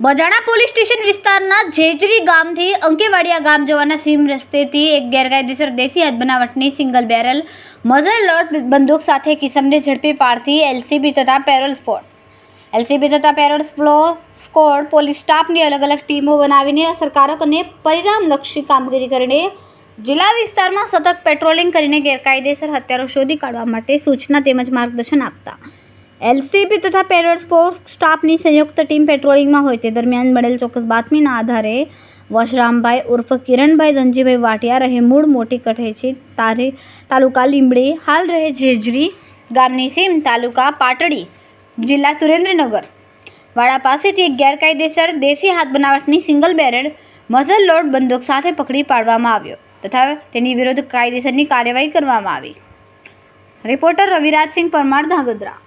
બજાણા police station વિસ્તારના જેજરી ગામથી અંકેવાડિયા ગામ જવાના સીમ રસ્તેથી એક ગેરકાયદેસર દેશી હાથ બનાવટની સિંગલ બેરલ, મઝર લોટ બંદૂક સાથે કિસમને ઝડપી પાડતી એલસીબી તથા પેરોલ સ્પોટ એલસીબી તથા પેરોલ સ્પ્લો સ્કોડ પોલીસ સ્ટાફની અલગ અલગ ટીમો બનાવીને અસરકારક અને પરિણામલક્ષી કામગીરી કરીને જિલ્લા વિસ્તારમાં સતત પેટ્રોલિંગ કરીને ગેરકાયદેસર હત્યારો શોધી કાઢવા માટે સૂચના તેમજ માર્ગદર્શન આપતા. એલસીબી તથા પેરોલ સ્પોર્ટ સ્ટાફની સંયુક્ત ટીમ પેટ્રોલિંગમાં હોય તે દરમિયાન મળેલ ચોક્કસ બાતમીના આધારે વશરામભાઈ ઉર્ફ કિરણભાઈ ધનજીભાઈ વાટિયા રહે મૂળ મોટી કઠેચી તારે તાલુકા લીંબડી હાલ રહે જેજરી ગામની તાલુકા પાટડી જિલ્લા સુરેન્દ્રનગર. વાડા પાસેથી એક ગેરકાયદેસર દેશી હાથ બનાવટની સિંગલ બેરેડ મઝલ લોડ બંદૂક સાથે પકડી પાડવામાં આવ્યો તથા તેની વિરુદ્ધ કાયદેસરની કાર્યવાહી કરવામાં આવી. રિપોર્ટર રવિરાજસિંહ પરમાર ધાંગધ્રા.